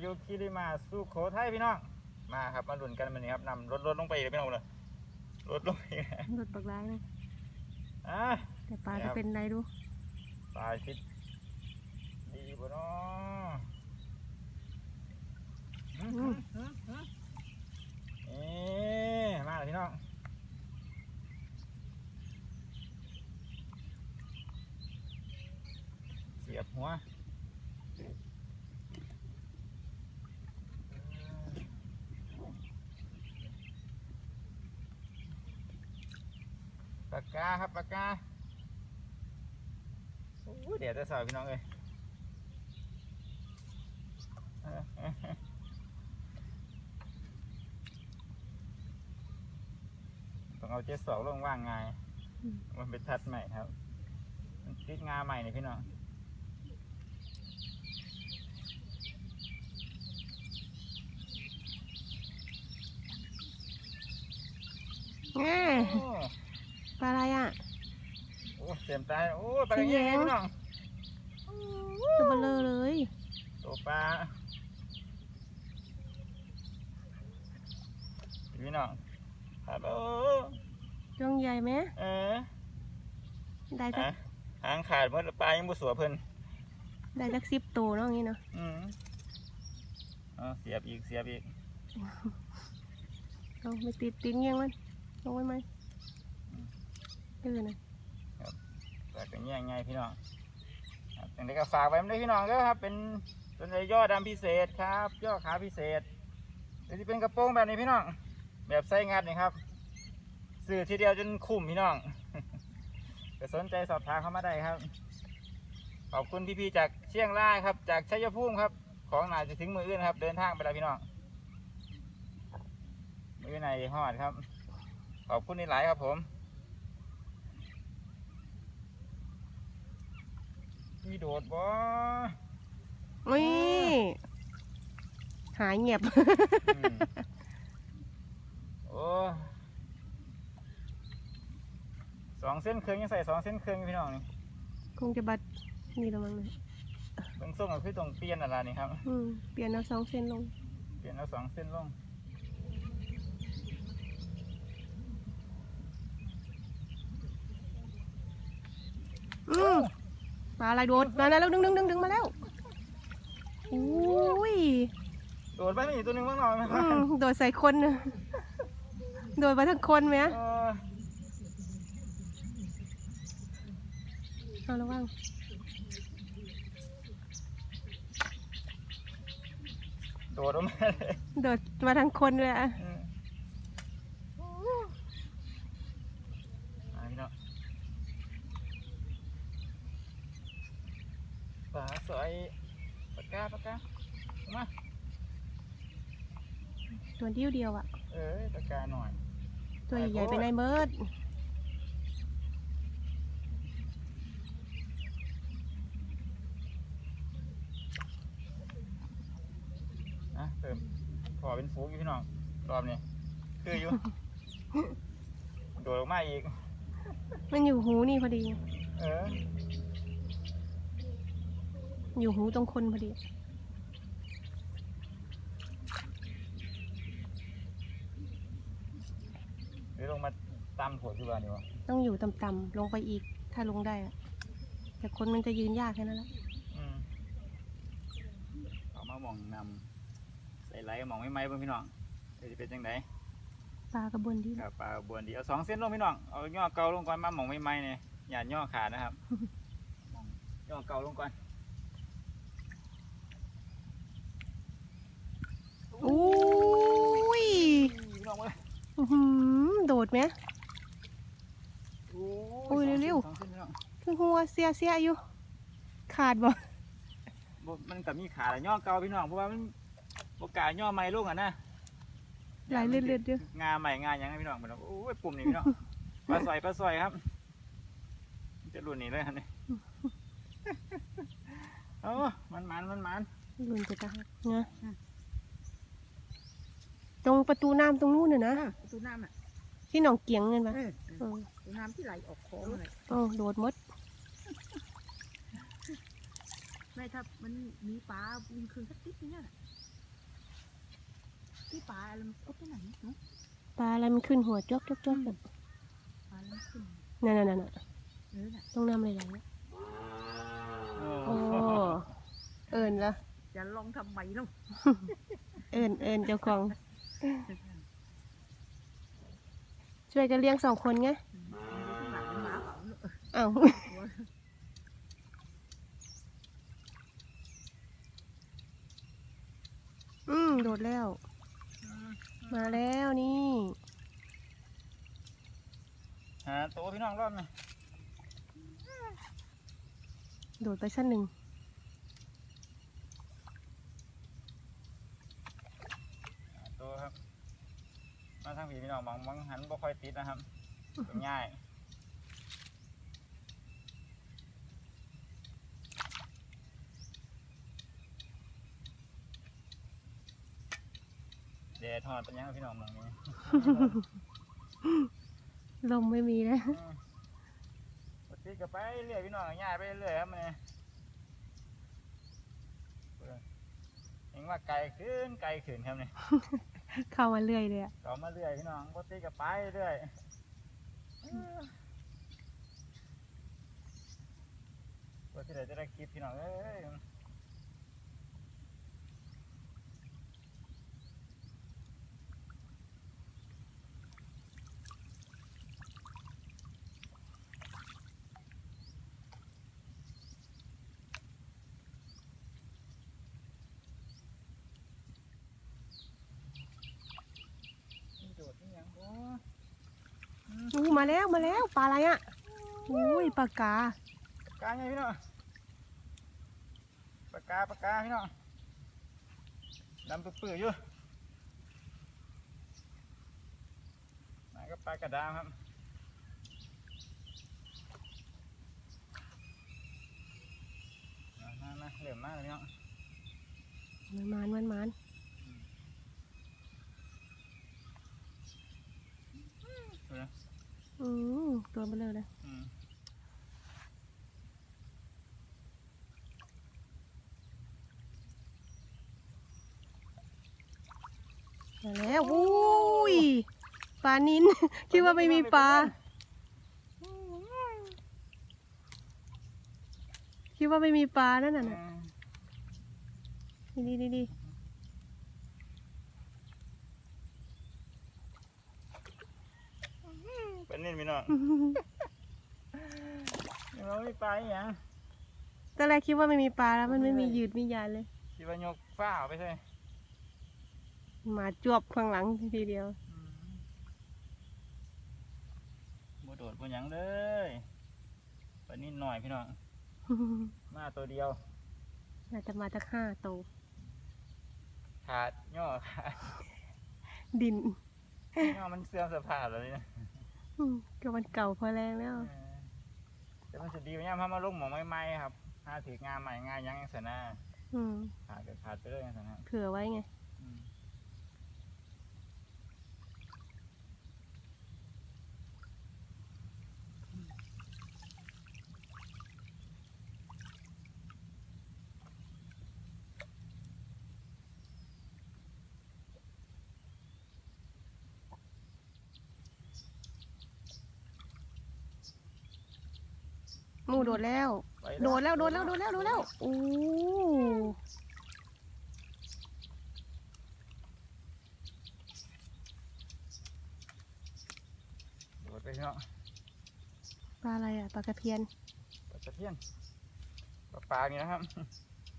อยู่คิริมาสุโขทัยพี่น้อง มาครับมาลุ้นกันมันนี้ครับนำรถรถลงไปอีกพี่น้องเลยรถลงไปอีกรถบักร้ายนะอะแต่ปลาครัจะบเป็นไรดูปลายคิดดีบ่เนาะอืมอืมอืมอืมเอ๊ะมาเลยพี่น้องเสียบหัว ปากกาครับปากกาโอ้ยเดี๋ยวจะสาวพี่น้องเลยเออเออเออต้องเอาเจ็ดสองลงว่างไงายมันเป็นทัดใหม่ครับมันติดงาใหม่นี่พี่น้องแง่โอ้ปลาอะไรอะ โอ้ เต็มตายโอ้ปลาอย่างเงี้ยเสียงพี่น้องตัวเบลอเลยตัวปลาพี่น้องฮัลโหลจงใหญ่ไหมเออได้สักฮะหางขาดเมื่อปลายังบ่สัวเพิ่นได้สักสิบตัวเนาะอย่างงี้เนาะอืมเอาเสียบอีกเสียบอีกเอาไม่ติดติดเงี้ยงมันลงไว้ไหมเออนะ ปลาเป็นแย่งไงพี่น้องครับอย่างไรก็ฝากไว้ด้วยพี่น้องเด้อครับ เป็นเป็นไรย่อดดำพิเศษครับย่อขาพิเศษเดี๋ยวจะเป็นกระโปรงแบบนี้พี่น้อง แบบไส้งัดนี่ครับซื้อทีเดียวจนคุ้มพี่น้องก็สนใจสอบถามเข้ามาได้ครับ ขอบคุณพี่ๆจากเชียงรายครับ จากชัยภูมิครับ ของหนาจะถึงมืออื่นครับ เดินทางไปแล้วพี่น้องมือไหนฮอดครับ ขอบคุณในหลายครับผม มีโดดบ่อุ้ยหายเงียบ อืมโอ้สองเส้นเครื่องยังใส่สองเส้นเครื่องอยู่พี่น้องนี่คงจะบัดนี่ละมั้งนะเบื้องส่งก็คือตรงเปลี่ยนอะไรนี่ครับ อืมเปลี่ยนเอาสองเส้นลง เปลี่ยนเอาสองเส้นลง อืม ปลาอะไรโดดมาแล้วดึงดึงดึงดึงมาแล้วอุ้ยโดดไปไม่อีกตัวหนึ่งบ้างหน่อยไหมอืมโดดใส่คนน่ะโดดไปทั้งคนไหมเออเอาระวังโดดออกมาเลยโดดมาทั้งคนเลยอะ อืมมาพี่น้องปลาส อยปากกาปากกามาตัวเดียวเดียวอะเอ้ยปากกาหน่อย ตัวใหญ่ๆเป็นไงเบิร์ดนะเติมพอเป็นฟูกอยู่พี่น้องรอบนี้คืออยู่ โดดออกมาอีก มันอยู่หูนี่พอดี เออ อยู่หูตรงคนพอดีหรือลงมาตามถั่วจุฬานี่วะต้องอยู่ต่ำๆลงไปอีก ถ้าลงได้อะแต่คนมันจะยืนยากแค่นั้นแหละอืมเอามามองนำใส่ไหลมองไม่ไหมเบิ่งพี่น้องเดี๋ยวจะเป็นจังไดปลากระบวนดีครับปลาบวนดีเอาสองเส้นลงพี่น้องเอาย่อเกาลงก่อนมามองไม่ไหมเนี่ยอย่าย่อขาดนะครับมองย่อเกาลงก่อน อุ้ยพี่น้องมาเลยอื้อหือโดดไหมโอ้โอ้ยเร็วๆ สองเส้นพี่น้องคือหัวเสียเสียอยู่ ขาดบ่บ่มันกับมีขาแล้วย่อเกาพี่น้องเพราะว่ามันโอกาสย่อไม้ลงอะนะไหลเลือดๆอยู่งาใหม่งายังไงพี่น้องพี่น้องโอ้ยปุ่มนี่พี่น้องปลาสอยปลาสอยครับมันจะรุ่นนี้เลยครับนี่โอ้มันมันมันมัน ลุนจะตายนะ ตรงประตูน้ำตรงนู้นน่ะนะประตูน้ำอะที่หนองเกียงเงินปะเออเออประตูน้ำที่ไหลออกคลองอะไรโอ้โดดหมดไม่ถ้ามันมีปลาบุญคืนสักติดนึงเนี่ยก็ไปไหนเนาะปลาอะไรมันขึ้นหัวจกจกจกแบบปลาแล้วขึ้นนั่นนั่นนั่นเออน่ะต้องน้ำเลยแหละโอ้โอ้เอิญละจะลองทำไมเนาะเอิญเอิญเจ้าของ ช่วยกันเลี้ยงสองคนไงหลังหมาเปล่าเนอะอ้าวกลัวอืมโดดแล้ว มาแล้วนี่หาตัวพี่น้องรอบหน่อยโดดไปชั้นหนึ่ง หาตัวครับ มา ทางผีพี่น้องมองมองหันบ่ค่อยติดนะครับเป็นง่ายแดดทอดเป็นยังพี่น้องมองนี้ลมไม่มีแล้วปกติก็ไปเรื่อยพี่น้องง่ายไปเรื่อยครับมันเนี่ยเห็นว่าไกลขึ้นไกลขึ้นครับเนี่ย เข้ามาเรื่อยเลยอะต่อมาเรื่อยพี่น้องปกติก็ไปเรื่อยปกติเดี๋ยวจะได้คลิปพี่น้องเอ้ยนี่โดดนี่ยังบ่ อู้ มาแล้วมาแล้วปลาอะไรอะอุ้ยปลากาปากกาไงพี่น้องปากกาปากกาพี่น้องดำปื้อๆอยู่นั่นก็ปลากระดามครับมามามาเหลื่อมมากเลยพี่น้องมันมานมันมาน ดูนะ อืมตัวเบลอเลยอืมมาแล้วอุ้ยปลานิน คิดว่าไม่มีปลา คิดว่าไม่มีปลานั่นน่ะน่ะดีดีดีดี เป็ นนี่พี่น้องเราไม่ไปอหย่างตอนแรกคิดว่าไม่มีปลาแล้วมันไม่มียืดมียานเลย คิดว่ายกฟ้าเอาไปใช่มาจวบข้างหลังทีเดียวบ่โดดบ่หยังเลยปนิดหน่อยพี่น้อง มาตัวเดียว น่าจะมาจากห้าโตวขาดย่อขาดดินย่อมันเสื่อมสภาพแล้วนี่นะอืม ก็มันเก่าพอแรงแล้วเออแต่มันจะดีเนี่ยพามาลงหมองใหม่ๆครับหาถืองานใหม่งานหยังสนะอืมขาดก็ขาดไปเลยสนะเผื่อไว้ไง อืมหมูโดดแล้ว ไปโดดแล้วโดดแล้วโดดแล้วโดดแล้วโอ้โดดไปพี่น้องปลาอะไรอะปลากระเพียนปลาตะเพียนปลาปลานี่นะครับ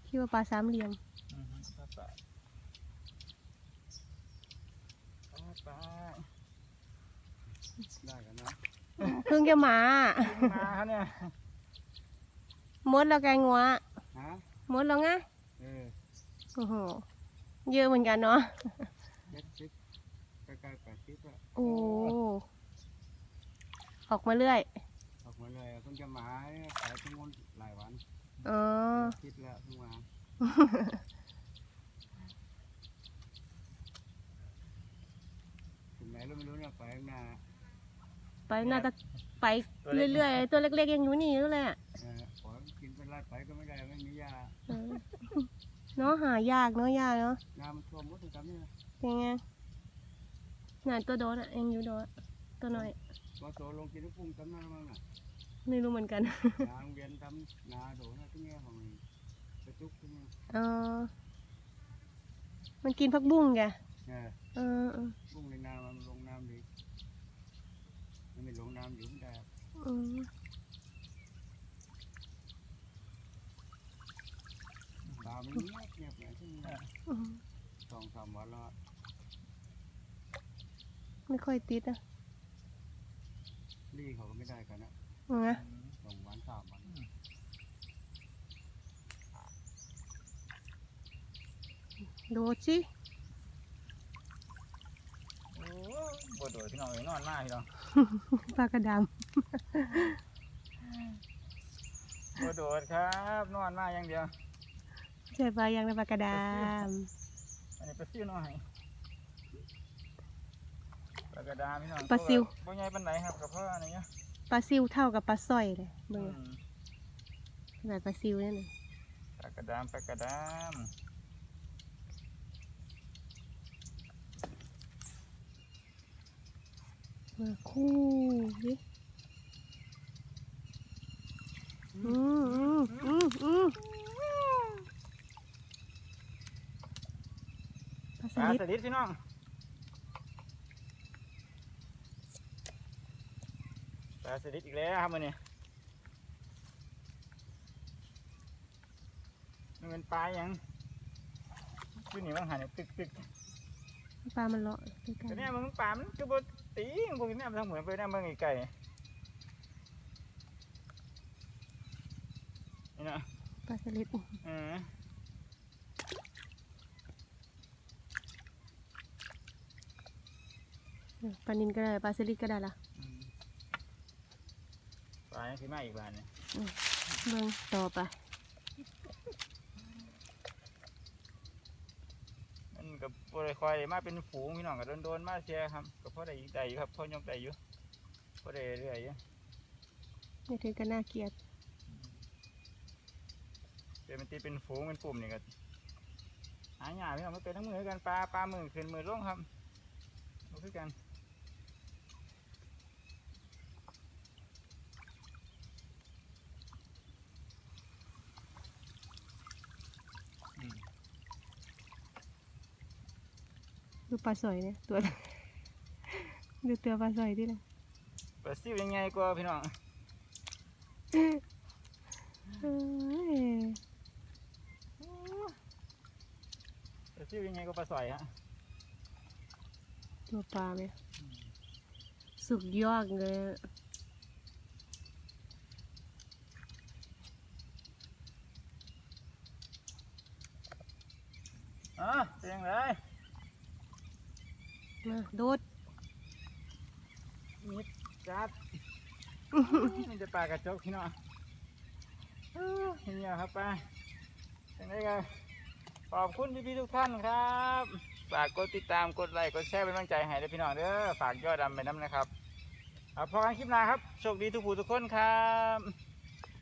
คิดว่าปลาสามเหลี่ยมอืมปลาปลาปลาปลาได้กันนะเพิ่งจะมา มาครับเนี่ย มดแล้วแกงัวฮะมดแล้วไงเออโอ้โหเยอะเหมือนกันเนาะเจ็ดสิบใกล้ๆแปดสิบอะโอ้ออกมาเรื่อยออกมาเลยเพิ่งจะมาขายทั้งหมดหลายวันอ๋อคิดแล้วเพิ่งมาถึงไหนเราไม่รู้เนี่ยไปข้างหน้าไปน่าจะไปเรื่อยๆตัวเล็กๆยังอยู่นี่อยู่เลยอะ เออขอกินเป็นไรไปก็ไม่ได้ไม่มียาเออเนาะหายากเนาะยากเนาะน้ำมันท่วมหมดเลยครับเนี่ยยังไงงานตัวโดนอะยังอยู่โดนตัวน้อย พอโตลงกินลูกกุ้งจำได้มั้งน่ะ ไม่รู้เหมือนกัน นางเวียนทำนาโดนะทุกแง่ของกระจุกทุกแง่เออ มันกินผักบุ้งแกเนี่ยเออเออกุ้งในนามันลงน้ำดีมันไม่ลงน้ำอยู่ไม่ได้ อืม ปลามันเงียบเงียบเนี่ยที่นี่ อืม สองสามวันแล้ว ไม่ค่อยติดอะลี่เขาก็ไม่ได้กันนะเอานะสองวันสามวันโดดสิโอ้บโดดพี่น้องเอ้ยนอนมากพี่น้องปลากระดบโดดครับ นอนมากอย่างเดียวำใช่ปลายังในปลากระดอันนี้ปลาซิวน้อยปลา กระดาพี่น้องปลาซิว บ่ใหญ่ปานไหนครับกับพ่ออะไรเงี้ยปลาซิวเท่ากับปลาสร้อยเลยเบิ่งมแบบปลาซิวเนี่ยนะปลากระดามปลากระดามมาคู่ดิอืมอืมอืมอืมปลาสปลาลิดสลิดพี่น้อง ปลาสลิดอีกแล้วครับมื้อนี้มันเป็นปลาหยังคือนี่มันหันตึกตึกปลามันเลาะด้วยกัแต่นเนี่ยมึงปลามันคือบตีงพวกนี้มันทำเหมือนไปเนี่ยมึงไก่นี่นะปลาสลิดอืมปลานินก็ได้ปลาสลิดก็ได้ละป ลาเนี่ยคือมาอีกบานเนี่ยเบิ่งต่อไปมันกับโปรยคอยได้มาเป็นฝูงพี่น้องกับโดนๆมาเชียครับกับพ่อได้อีกได้อยู่ครับพ่อยกได้อยู่พ่อได้เรื่อยๆอยู่นี่ถึงก็น่าเกลียดเดี๋ยวมันตีเป็นฝูงเป็นปุ่มนี่ก็หาหยาพี่น้องมันเป็นทั้งมือกันปลาปลามือขึ้นมือลงครับมันคือกัน ปลาสอยเนี่ยตัวดูตัวปลาสอยดิล่ะปลาซิวยังไงกว่าพี่น้องเอ้ยปลาซิวยังไงก็ปลาสอยฮะตัวปลาเนี่ยสุดยอดเลยอะอะเป็นยังไง มาโดดมิดจัดมันจะปลากระจกพี่น้องเอ้อเห็นยังครับป้ายังไงกันขอบคุณพี่ๆทุกท่านครับฝากกดติดตามกดไลค์กดแชร์เป็นกำลังใจให้ด้วยพี่น้องเด้อฝากยอดดำไปน้ำนะครับเอาพอกันคลิปหน้าครับโชคดีทุกผู้ทุกคนครับ